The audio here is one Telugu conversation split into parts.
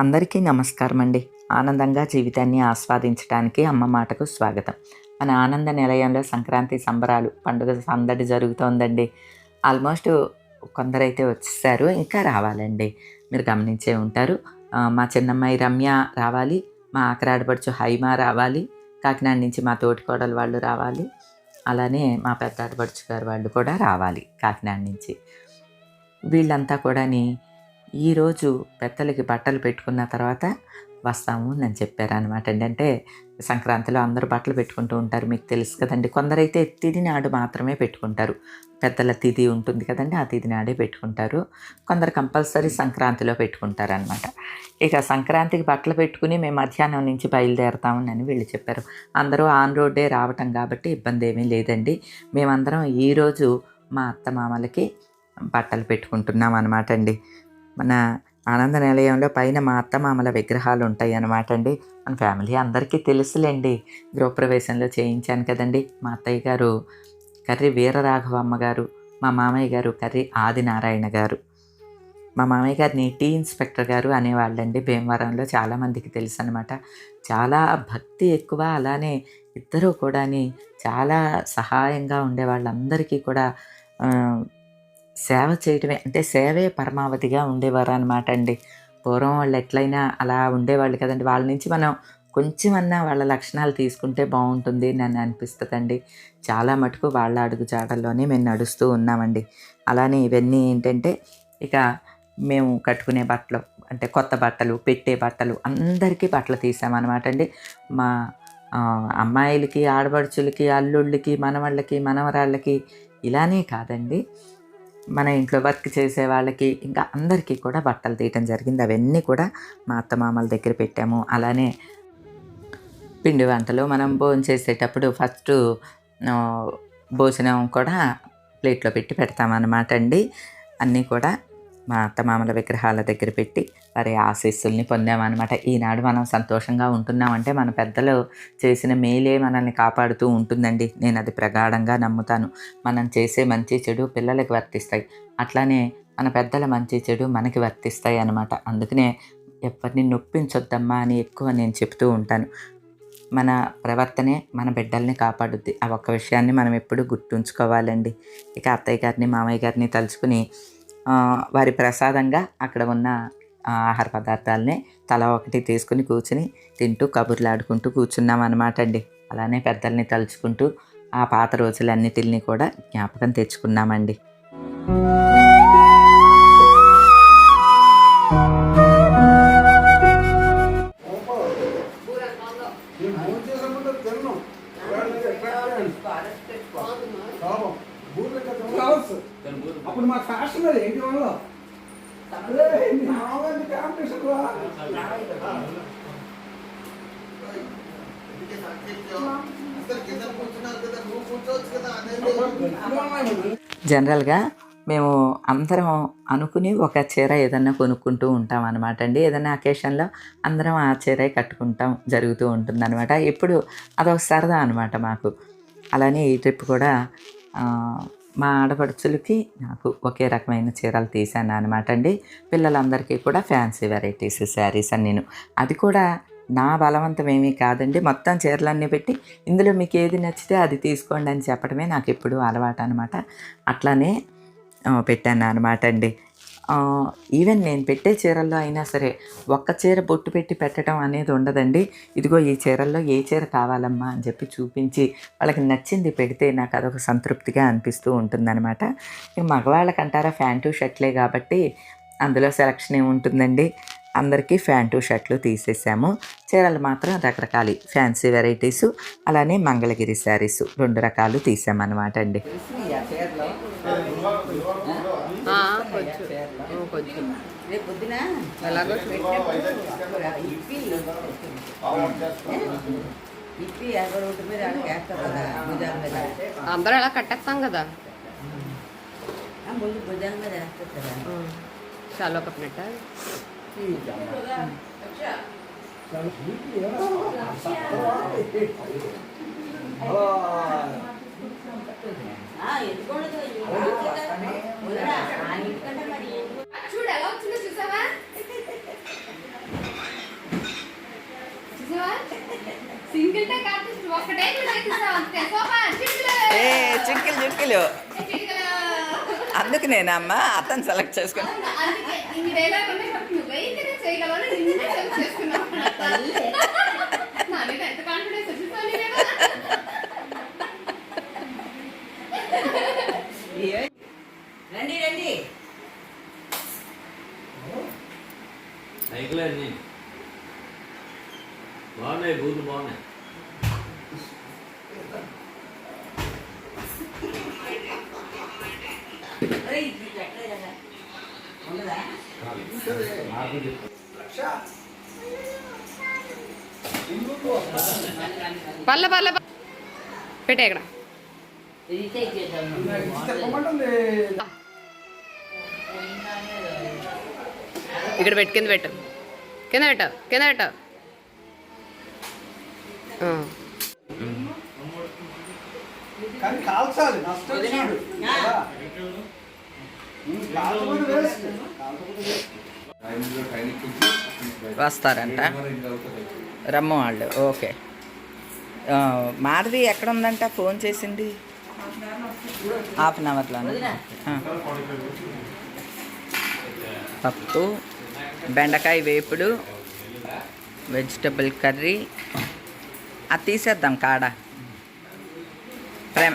అందరికీ నమస్కారం అండి ఆనందంగా జీవితాన్ని ఆస్వాదించడానికి అమ్మ మాటకు స్వాగతం. మన ఆనంద నిలయంలో సంక్రాంతి సంబరాలు పండుగ సందడి జరుగుతోందండి. ఆల్మోస్ట్ కొందరైతే వచ్చేసారు ఇంకా రావాలండి. మీరు గమనించే ఉంటారు. మా చిన్నమ్మాయి రమ్య రావాలి మా ఆకరాడపడుచు హైమా రావాలి కాకినాడ నుంచి మా తోటికోడలు వాళ్ళు రావాలి అలానే మా పెద్ద ఆడపడుచు గారు వాళ్ళు కూడా రావాలి కాకినాడ నుంచి. వీళ్ళంతా కూడాని ఈరోజు పెద్దలకి బట్టలు పెట్టుకున్న తర్వాత వస్తాము అని చెప్పారు అనమాట అండి. అంటే సంక్రాంతిలో అందరూ బట్టలు పెట్టుకుంటూ ఉంటారు మీకు తెలుసు కదండి. కొందరైతే తిది నాడు మాత్రమే పెట్టుకుంటారు. పెద్దల తిథి ఉంటుంది కదండి ఆ తిది నాడే పెట్టుకుంటారు. కొందరు కంపల్సరీ సంక్రాంతిలో పెట్టుకుంటారు అనమాట ఇక సంక్రాంతికి బట్టలు పెట్టుకుని మేము మధ్యాహ్నం నుంచి బయలుదేరతామని అని వీళ్ళు చెప్పారు. అందరూ ఆన్ రోడ్డే రావటం కాబట్టి ఇబ్బంది ఏమీ లేదండి. మేమందరం ఈరోజు మా అత్త మామలకి బట్టలు పెట్టుకుంటున్నాం అనమాట అండి. మన ఆనంద నిలయంలో పైన మా అత్తమామల విగ్రహాలు ఉంటాయి అన్నమాట అండి. మన ఫ్యామిలీ అందరికీ తెలుసులేండి. గృహప్రవేశంలో చేయించాను కదండి. మా అత్తయ్య గారు కర్రి వీరరాఘవమ్మ గారు మా మామయ్య గారు కర్రి ఆదినారాయణ గారు. మా మామయ్య గారిని టీ ఇన్స్పెక్టర్ గారు అనేవాళ్ళండి. భీమవరంలో చాలామందికి తెలుసు అనమాట చాలా భక్తి ఎక్కువ. అలానే ఇద్దరూ కూడాని చాలా సహాయంగా ఉండే వాళ్ళందరికీ కూడా సేవ చేయటమే అంటే సేవే పరమావధిగా ఉండేవారు అనమాట అండి పూర్వం వాళ్ళు ఎట్లయినా అలా ఉండేవాళ్ళు కదండి. వాళ్ళ నుంచి మనం కొంచెమన్నా వాళ్ళ లక్షణాలు తీసుకుంటే బాగుంటుంది నన్ను అనిపిస్తుందండి. చాలా మటుకు వాళ్ళ అడుగు జాడల్లోనే మేము నడుస్తూ ఉన్నామండి. అలానే ఇవన్నీ ఏంటంటే ఇక మేము కట్టుకునే బట్టలు అంటే కొత్త బట్టలు పెట్టే బట్టలు అందరికీ బట్టలు తీసామన్నమాట అండి మా అమ్మాయిలకి ఆడపడుచులకి అల్లుళ్ళకి మనవాళ్ళకి మనవరాళ్ళకి ఇలానే కాదండి. మన ఇంట్లో వర్క్ చేసే వాళ్ళకి ఇంకా అందరికీ కూడా బట్టలు తీయటం జరిగింది. అవన్నీ కూడా మా అత్తమామల దగ్గర పెట్టాము. అలానే పిండి వంటలు మనం భోజనం చేసేటప్పుడు ఫస్ట్ భోజనం కూడా ప్లేట్లో పెట్టి పెడతామన్నమాట అండి. అన్నీ కూడా మా అత్తమామల విగ్రహాల దగ్గర పెట్టి వారి ఆశీస్సుల్ని పొందామన్నమాట. ఈనాడు మనం సంతోషంగా ఉంటున్నామంటే మన పెద్దలు చేసిన మేలే మనల్ని కాపాడుతూ ఉంటుందండి. నేను అది ప్రగాఢంగా నమ్ముతాను. మనం చేసే మంచి చెడు పిల్లలకి వర్తిస్తాయి. అట్లానే మన పెద్దల మంచి చెడు మనకి వర్తిస్తాయి అన్నమాట. అందుకనే ఎవరిని నొప్పించొద్దమ్మా అని ఎక్కువ నేను చెప్తూ ఉంటాను. మన ప్రవర్తనే మన బిడ్డల్ని కాపాడుద్ది. ఆ ఒక్క విషయాన్ని మనం ఎప్పుడూ గుర్తుంచుకోవాలండి. ఇక అత్తయ్య గారిని మామయ్య గారిని తలుచుకుని వారి ప్రసాదంగా అక్కడ ఉన్న ఆహార పదార్థాలని తల ఒకటి తీసుకుని కూర్చుని తింటూ కబుర్లాడుకుంటూ కూర్చున్నాం అనమాట అండి. అలానే పెద్దల్ని తలుచుకుంటూ ఆ పాత రోజులన్నిటిని కూడా జ్ఞాపకం తెచ్చుకున్నామండి. జనరల్గా మేము అందరం అనుకుని ఒక చీర ఏదన్నా కొనుక్కుంటూ ఉంటాం అనమాట అండి. ఏదైనా అకేషన్లో అందరం ఆ చీరే కట్టుకుంటాం జరుగుతూ ఉంటుంది అనమాట ఇప్పుడు అదొక సరదా అనమాట మాకు. అలానే ఈ ట్రిప్ కూడా మా ఆడపడుచులకి నాకు ఒకే రకమైన చీరలు తీసాను అనమాట అండి. పిల్లలందరికీ కూడా ఫ్యాన్సీ వెరైటీస్ శారీస్ అని నేను అది కూడా నా బలవంతం ఏమీ కాదండి. మొత్తం చీరలన్నీ పెట్టి ఇందులో మీకు ఏది నచ్చితే అది తీసుకోండి అని చెప్పడమే నాకు ఎప్పుడు అలవాటు అనమాట అట్లానే పెట్టాను అనమాట అండి. ఈవెన్ నేను పెట్టే చీరల్లో అయినా సరే ఒక్క చీర బొట్టు పెట్టి పెట్టడం అనేది ఉండదండి. ఇదిగో ఈ చీరల్లో ఏ చీర కావాలమ్మా అని చెప్పి చూపించి వాళ్ళకి నచ్చింది పెడితే నాకు అదొక సంతృప్తిగా అనిపిస్తూ ఉంటుందన్నమాట ఇక మగవాళ్ళకంటారా ఫ్యాంటు షర్ట్లే కాబట్టి అందులో సెలక్షన్ ఏముంటుందండి? అందరికీ ఫ్యాంటు షర్ట్లు తీసేసాము. చీరలు మాత్రం రకరకాల. ఫ్యాన్సీ వెరైటీస్ అలానే మంగళగిరి శారీస్. రెండు రకాలు తీసామన్నమాట అండి. అందరూ అలా కట్టేస్తాం కదా. ఆ ముందు భుజాల మీద వేస్తారు కదా. చాలా ఒక ప్లేట చూడు ఎలా ఏ చిక్కిలు చిక్కిలు. అందుకు నేనమ్మా అతను సెలెక్ట్ చేసుకున్నాను చేయగలవని నిన్నే సెలెక్ట్ చేసుకున్నావు నా మీద ఎంత కాన్ఫిడెన్స్ వచ్చిందో నీ మీద. రండి రండి. సైకిల్ అన్ని బాగున్నాయి బూతులు బాగున్నాయి. పల్ల పల్ల పల్ల. పెట్టే ఇక్కడ. ఇక్కడ పెట్టు కింద పెట్టు. కింద పెట్టు కింద పెట్టు. వస్తారంట రమ్మ వాళ్ళు ఓకే మాధవి ఎక్కడ ఉందంట ఫోన్ చేసింది? హాఫ్ అన్ అవర్లో పప్పు బెండకాయ వేపుడు వెజిటబుల్ కర్రీ. అది తీసేద్దాం కాడ. ప్రేమ.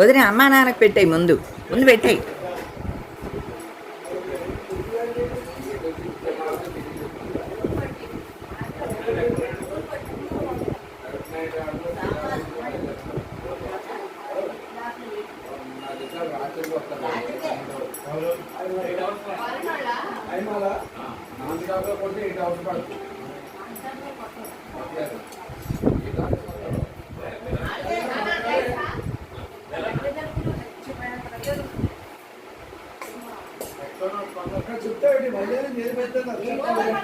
వదిన అమ్మా నాన్నకు పెట్టాయి ముందు. ముందు పెట్టాయి. అక్కడ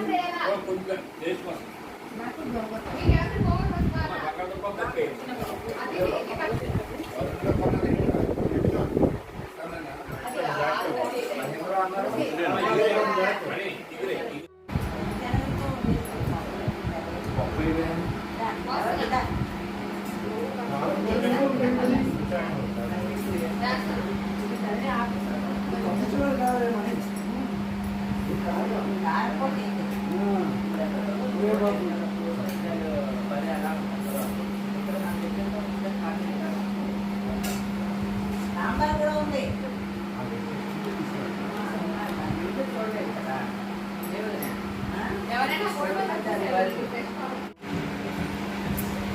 ఉంది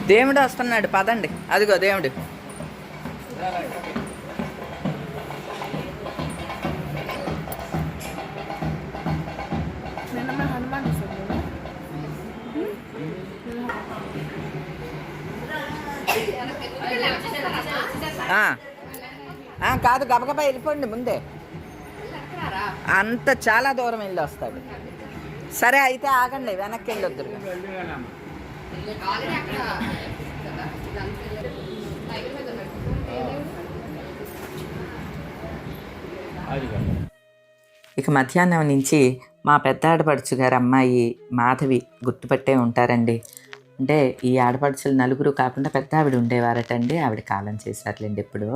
దేవుడు వస్తున్నాడు. పదండి. అదిగో దేవుడు. కాదు గబగబా వెళ్ళిపోండి ముందే. అంత చాలా దూరం వెళ్ళి వస్తాడు. సరే అయితే ఆగండి వెనక్కి వెళ్ళొద్దు. ఇక మధ్యాహ్నం నుంచి మా పెద్ద ఆడపడుచు గారు అమ్మాయి మాధవి గుర్తుపట్టే ఉంటారండి. అంటే ఈ ఆడపడుచులు నలుగురు కాకుండా పెద్ద ఆవిడ ఉండేవారటండి. ఆవిడ కాలం చేశారులేండి ఇప్పుడు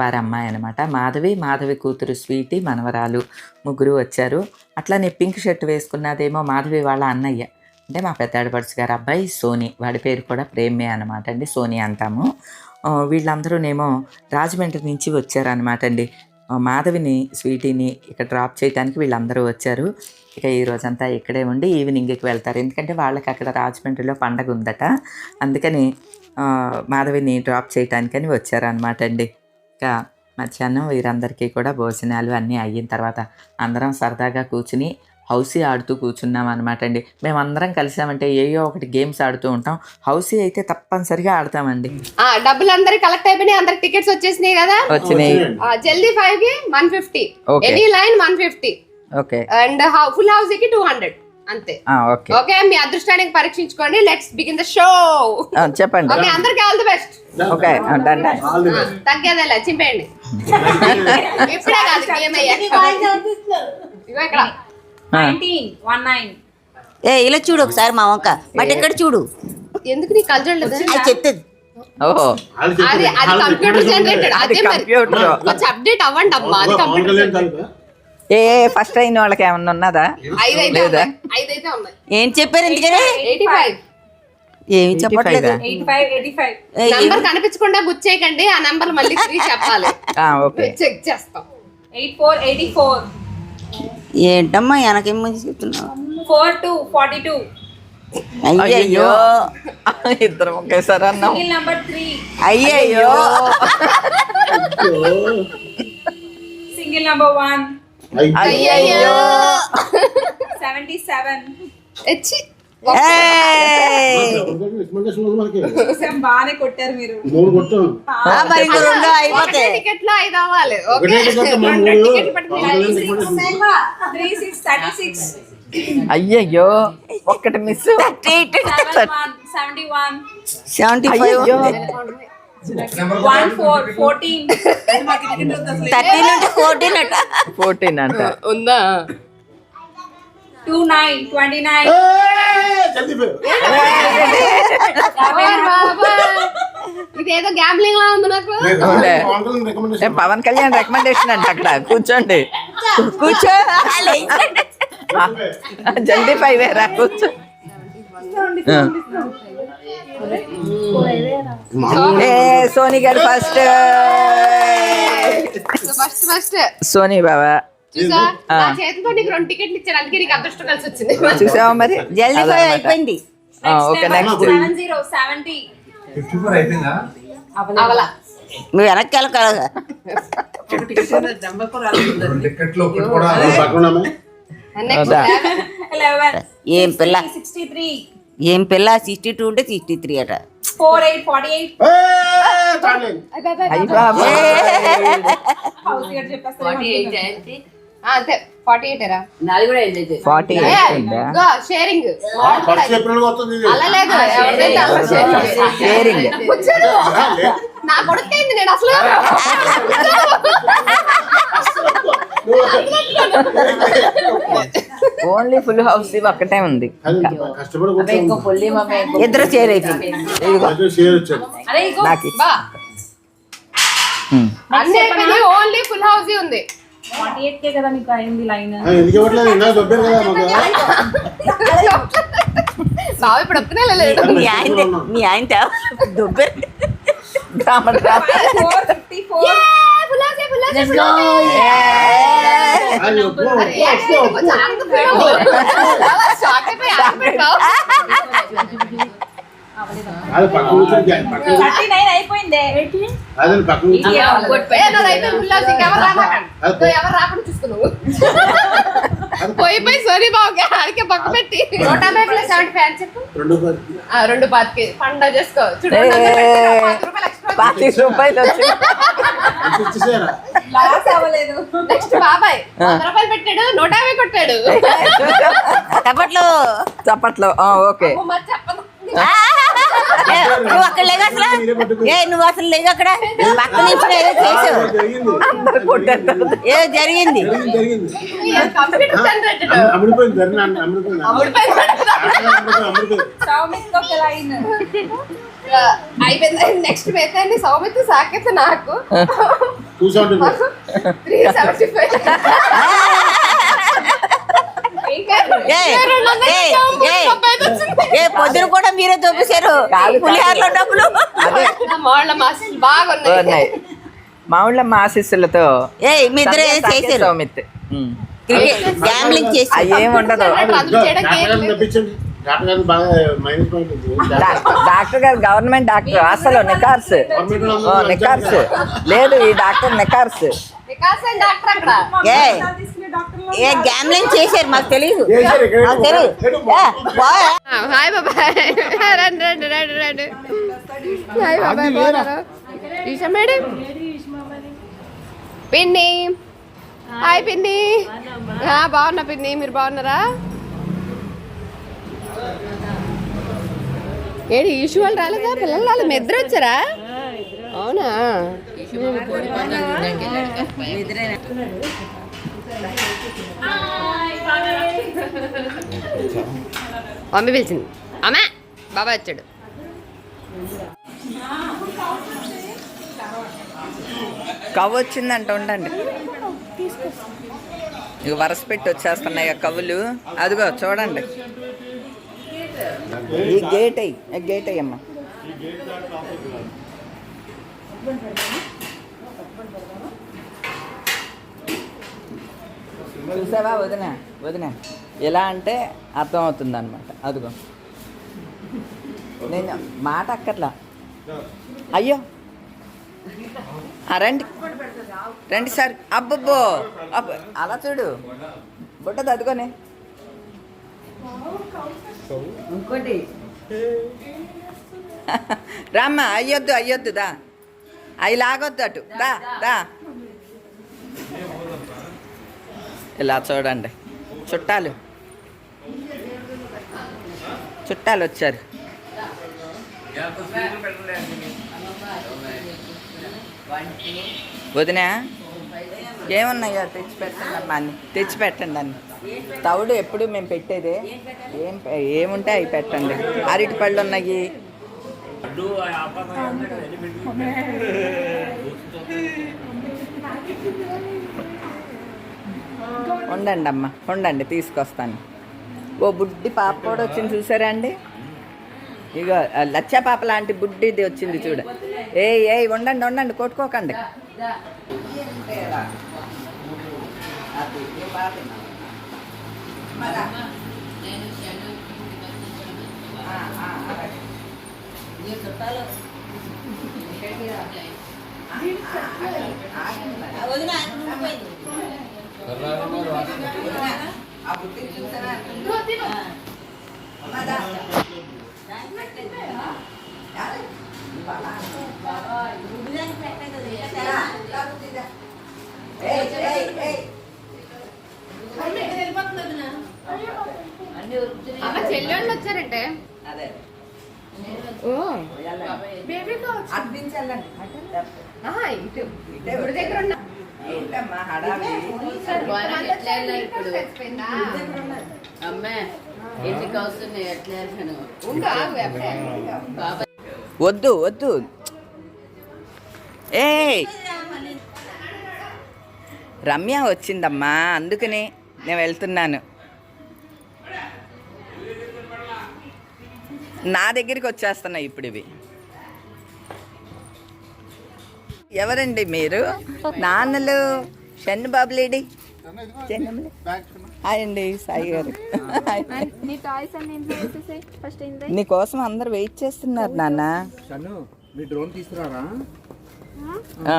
వారి అమ్మాయి అనమాట మాధవి మాధవి కూతురు స్వీటీ మనవరాలు ముగ్గురు వచ్చారు. అట్లానే పింక్ షర్ట్ వేసుకున్నదేమో మాధవి వాళ్ళ అన్నయ్య. అంటే మా పెద్ద ఆడపడుచు గారు అబ్బాయి సోని. వాడి పేరు కూడా ప్రేమే అనమాట అండి సోని అంటాము. వీళ్ళందరూనేమో రాజమండ్రి నుంచి వచ్చారనమాట అండి. మాధవిని స్వీటీని ఇక్కడ డ్రాప్ చేయడానికి వీళ్ళందరూ వచ్చారు. ఇక ఈ రోజంతా ఇక్కడే ఉండి ఈవినింగ్కి వెళ్తారు. ఎందుకంటే వాళ్ళకి అక్కడ రాజమండ్రిలో పండగ ఉందట. అందుకని మాధవిని డ్రాప్ చేయటానికని వచ్చారనమాట అండి. ఇక మధ్యాహ్నం వీరందరికీ కూడా భోజనాలు అన్నీ అయిన తర్వాత అందరం సరదాగా కూర్చుని హౌసీ ఆడుతూ కూర్చున్నాం అనమాట అండి. మేమందరం కలిసామంటే ఏయో ఒకటి గేమ్స్ ఆడుతూ ఉంటాం. హౌసీ అయితే తప్పనిసరిగా ఆడతామండి. ఆ, డబ్బులు అందరికి కలెక్ట్ అయిపోయినాయి. అందరికి టికెట్స్ వచ్చేసినాయి కదా? వచ్చినాయి. జల్దీ ఫైవ్కి one fifty. Any line one fifty okay and full హౌస్కి టూ హండ్రెడ్ అంతే. ఓకే ఓకే మీ అదృష్టానికి పరీక్షించుకోండి. లెట్స్ బిగిన్ ద షో చెప్పండి. ఓకే అందరికి all the best okay done all the best తగ్గేదేలే చింపేయండి. ఇప్పుడే కాదు ఇక్కడ. ఆ, ఏ ఇలా చూడు ఒకసారి మా వంక. బట్ ఇక్కడ చూడు. ఎందుకు నీ లేదు? అది చెప్తుంది. ఓహో. అది అది కంప్యూటర్ జనరేటెడ్ అది మరి? కంప్యూటర్ కొంచెం అప్డేట్ అవ్వండి అమ్మా అది కంప్యూటర్ ఏ ఫస్ట్ అయిన వాళ్ళకి ఏమన్నా ఉన్నదా? లేదా? ఏం చెప్పారు ఎందుకని ఎయిటీ ఫైవ్. ఏమి చెప్పట్లేదు. 85 ఏ, నంబర్ కనిపించకుండా గుచ్చేయకండి ఆ నంబర్ మళ్ళీ తిరిగి చెప్పాలి. ఆ, ఓకే. చెక్ చేస్తాం. Eight four eighty four. ఏంటమ్మా వెనకేం మంచి చెప్తున్నావు? Four two forty two. అయ్యయ్యో. ఇద్దరు ఒకేసారి అన్నాం. సింగిల్ నంబర్ త్రీ అయ్యయ్యో. సింగిల్ నంబర్ వన్ అయ్యయ్యో. Seventy seven. ఎచ్చి. ఏయ్! బాగానే కొట్టారు మీరు. మూడు కొట్టాం. రెండు టికెట్లో ఐదు అవ్వాలి. Three six. Thirty six. అయ్యయ్యో. ఒక్కటి miss. One. Seventy one seventy five. అయ్యయ్యో వన్ ఫోర్ ఫోర్టీన్ థర్టీన్ అంటే ఫోర్టీన్ అట ఫోర్టీన్ అంట ఉందా? టూ నైన్ ట్వంటీ నైన్ జల్దీ పోయి. ఓయ్ బాబా. ఇదేదో గ్యాంబ్లింగ్ లా ఉంది నాకు. పవన్ కళ్యాణ్ ఏ, రికమెండేషన్ పవన్ కళ్యాణ్ రికమెండేషన్ అంట అక్కడ. కూర్చోండి. కూర్చో. జల్దీ ఫైవ్ వేరా కూర్చో. సోనీ గారు ఫస్ట్. First first. సోనీ బాబా చూసా? ఆ. నా చేతితో నీకు రెండు టికెట్లు ఇచ్చారు అందుకే నీకు అదృష్టం కలిసి వచ్చింది. చూసావా మరి? జల్దీ. ఫైవ్ అయిపోయింది. ఓకే నెక్స్ట్ నువ్వు వెనక్కి? ఎలెవెన్ ఏం పిల్ల? సిక్స్టీ త్రీ ఏం పిల్ల సిక్స్టీ టూ ఉంటే సిక్స్టీ త్రీ అట ఫోర్ ఎయిట్ ఫార్టీ ఎయిట్. అయ్యి అంతే. ఫార్టీ ఎయిట్ రా ఫార్టీ షేరింగ్ ఫస్ట్ ఏప్రిల్ వస్తుంది ఇది. అలా లేదు. ఎవరిదైతే అలా షేరింగ్ షేరింగ్ కూర్చోను. నా కొడుకైంది నేను అసలు. ఓన్లీ ఫుల్ హౌస్ ఇది ఒక్కటే ఉంది. ఇద్దరు అయిపోయింది. షేర్ ఇగో నాకు బా. ఉమ్. అన్ని అయిపోయింది ఓన్లీ ఫుల్ హౌస్ ఉంది. ఫార్టీ ఎయిట్ కే కదా మీకు అయింది లైన్ ఎందుకు ఇవ్వట్లేదు? ఇందాక దొబ్బారు కదా ఇప్పుడు లేదు. మీ ఆయన మీ ఆయన కూర్చొని- థర్టీ నైన్ అయిపోయింది. అదే పక్కన ఎవరు రాకుండా పోయి పోయి సారీ బాబు ఆడికే పక్క పెట్టి. నూట యాభై ప్లస్ సెవెంటీ ఫైవ్ అని చెప్పు. రెండు పది. ఆ, రెండు పాతికి. పండుగ చేసుకో. చూడు రూపాయలు? లాస్ అవ్వలేదు. నెక్స్ట్ బాబాయ్. వంద రూపాయలు పెట్టాడు నూట యాభై కొట్టాడు. చప్పట్లు. చప్పట్లో. ఆ, ఓకే. చెప్పను. నువ్వు అక్కడ లేవు అసలు. ఏ నువ్వు అసలు లేవు అక్కడ? పక్క నుంచి ఏదో చేసావు. ఏదో జరిగింది. అయిపోయింది నెక్స్ట్ అయితే సౌమిత్ సాకేత నాకు two seventy three seventy five ఏ, పొద్దున కూడా మీరే చూపించారు పులిహారలో డబ్బులు. బాగున్నాయి. ఉన్నాయి మా ఊళ్ళో మా ఆశీస్సులతో ఏ మీ ఇద్దరు చేశారు. సౌమిత్. గ్యాంబ్లింగ్ చేసి. ఉండదు. డాక్టర్ గారు గవర్నమెంట్ డాక్టర్ అసలు నికార్స్. నికార్స్. లేదు ఈ డాక్టర్ నికార్స్. ఏ ఏ గ్యాంబ్లింగ్ చేశారు మాకు తెలియదు మాకు తెలియదు. హాయ్ బాబాయ్. రండి రండి రండి రండి. హాయ్ బాబాయ్ బాగున్నారా? ఈషా మేడం? పిన్ని. హాయ్ పిన్ని. ఆ, బాగున్నా పిన్ని. మీరు బాగున్నారా? ఏడు ఈషు వాళ్ళు రాలేదా? పిల్లలు రాలేదు? మీ ఇద్దరు వచ్చారా? అవునా? మమ్మీ పిలిచింది. అమ్మ బాబాయ్ వచ్చాడు. కవ్వు వచ్చిందంట ఉండండి. ఇక వరస పెట్టి వచ్చేస్తున్నాయి ఆ కవ్వులు. అదిగో చూడండి. ఈ గేట్ అయ్యి ఈ గేట్ అయ్యమ్మా చూసావా? వదిన వదిన. ఎలా అంటే అర్థం అవుతుంది అనమాట అదిగో. నేను మాట అక్కర్లా. అయ్యో. రండి. రండి సార్. అబ్బబ్బో. అబ్బ అలా చూడు. బుట్టది అదుకోనే ఇంకోటి. రామ్మ అయ్యొద్దు అయ్యొద్దు దా. అవి లాగొద్దు అటు. దా దా. ఇలా చూడండి. చుట్టాలు. చుట్టాలు వచ్చారు. వదినా ఏమున్నాయో తెచ్చి పెట్టండి అమ్మా అన్ని. తెచ్చి పెట్టండి అన్ని. తవుడు ఎప్పుడు మేము పెట్టేదే? ఏం ఏముంటే అవి పెట్టండి. అరటి పళ్ళు ఉన్నాయి లడ్డు ఆ ఆపద ఉంది కదా, ఎన్ని పెట్టుకుంటే. ఉండండి అమ్మ ఉండండి తీసుకొస్తాను. ఓ బుడ్డి పాప కూడా వచ్చింది చూసారా అండి? ఇక లచ్చ పాప లాంటి బుడ్డిది వచ్చింది చూడ. ఏ ఏ ఉండండి ఉండండి కొట్టుకోకండి. వదిన అమ్మ చెల్లెళ్ళు వచ్చారంటే? అదే ఆహా, ఇటు ఇప్పుడు దగ్గర ఉన్న? వద్దు వద్దు. ఏ రమ్య వచ్చిందమ్మా అందుకని నేను వెళ్తున్నాను. నా దగ్గరికి వచ్చేస్తున్నాయి ఇప్పుడు ఇవి. ఎవరండి మీరు? నాన్నలు? షన్ను బాబులేడి చెన్నమ్మలే. హాయ్ అండి సాయి గారు. హాయ్. నీ టాయ్స్ అన్ని ఇంట్లో వేసేసాయి? ఫస్ట్ ఏంటి నీకోసం అందరు వెయిట్ చేస్తున్నారు నాన్న. షన్ను మీ డ్రోన్ తీసుకురారా? ఆ.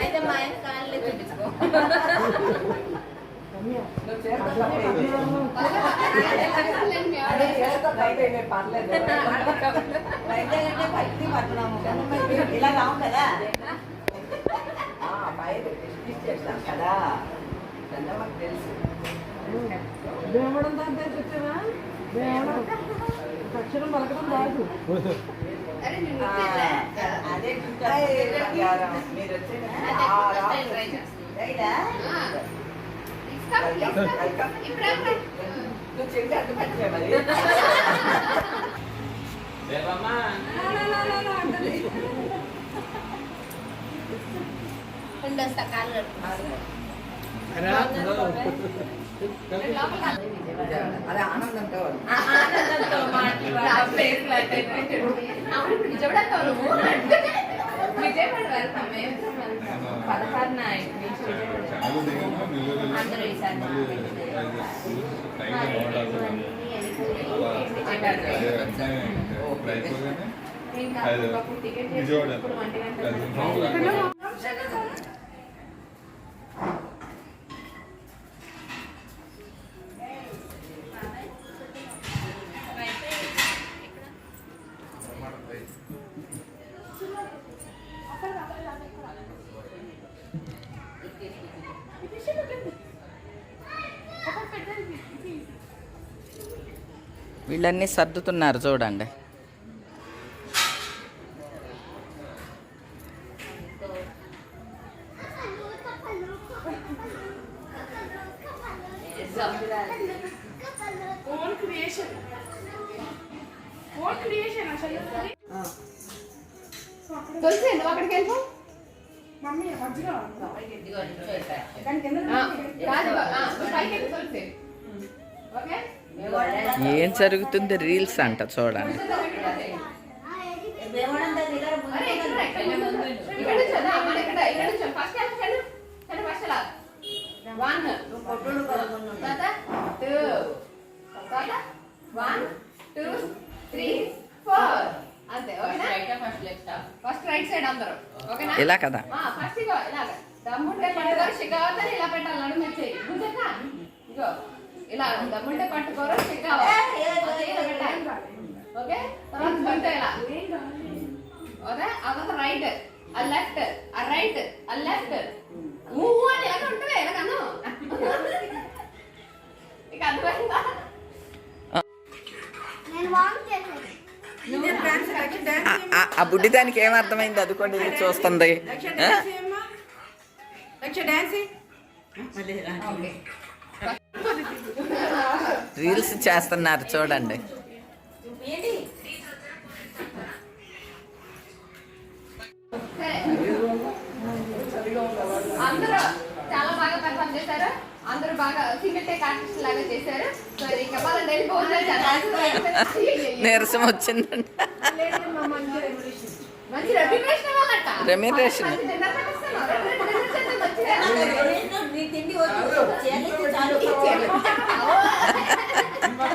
అయితే మా ఆయన కాళ్ళే చూపించుకో ఇలా రావు కదా కదా చందమ్మకి తెలుసు అరే నిన్ను ఆ, అదే బంగారం. మీరు వచ్చేది ఆ రాత్రి. ట్రై చేస్తాను రైలా ఇస్తాం ఇస్తాం ఇప్పుడు నువ్వు చెవి అడ్డు పెట్టలే మరి రేపమ్మా ఉండొస్తా కాళ్ళు అదే ఆనందంతో విజయవాడ. నువ్వు విజయవాడ వెళ్తాం మేము పదహారు వీళ్ళన్నీ సర్దుతున్నారు చూడండి. తులసి నువ్వు అక్కడికి వెళ్ళిపో ఇదిగో ఇంట్లో ఏం జరుగుతుంది రీల్స్ అంట చూడండి. ఫస్ట్ రైట్ సైడ్ ఇలా కదా? ఫస్ట్ దమ్ముంటే ఇలా పెట్టాలి ఇలా దమ్ముంటే పట్టుకోరు పెట్టాలి. ఓకే? తర్వాత గుంట ఇలా. ఓకే? ఆ తర్వాత రైట్ ఆ లెఫ్ట్ ఆ రైట్ ఆ లెఫ్ట్ మూవ్ అని ఎలా ఉంటుంది ఎలా కన్ను ఇక అర్థమైందా? ఆ- బుడ్డి దానికి ఏం అర్థమైంది? అది కూడా చూస్తుంది. ఆ? రీల్స్ చేస్తున్నారు చూడండి. అందరూ చాలా బాగా పర్ఫామ్ చేశారు. అందరూ బాగా సింగిల్ టేక్ ఆర్టిస్ట్ లాగా చేశారు. ఇంకా నీరసం వచ్చిందంట. మంచి రెమ్యునరేషన్ తిండి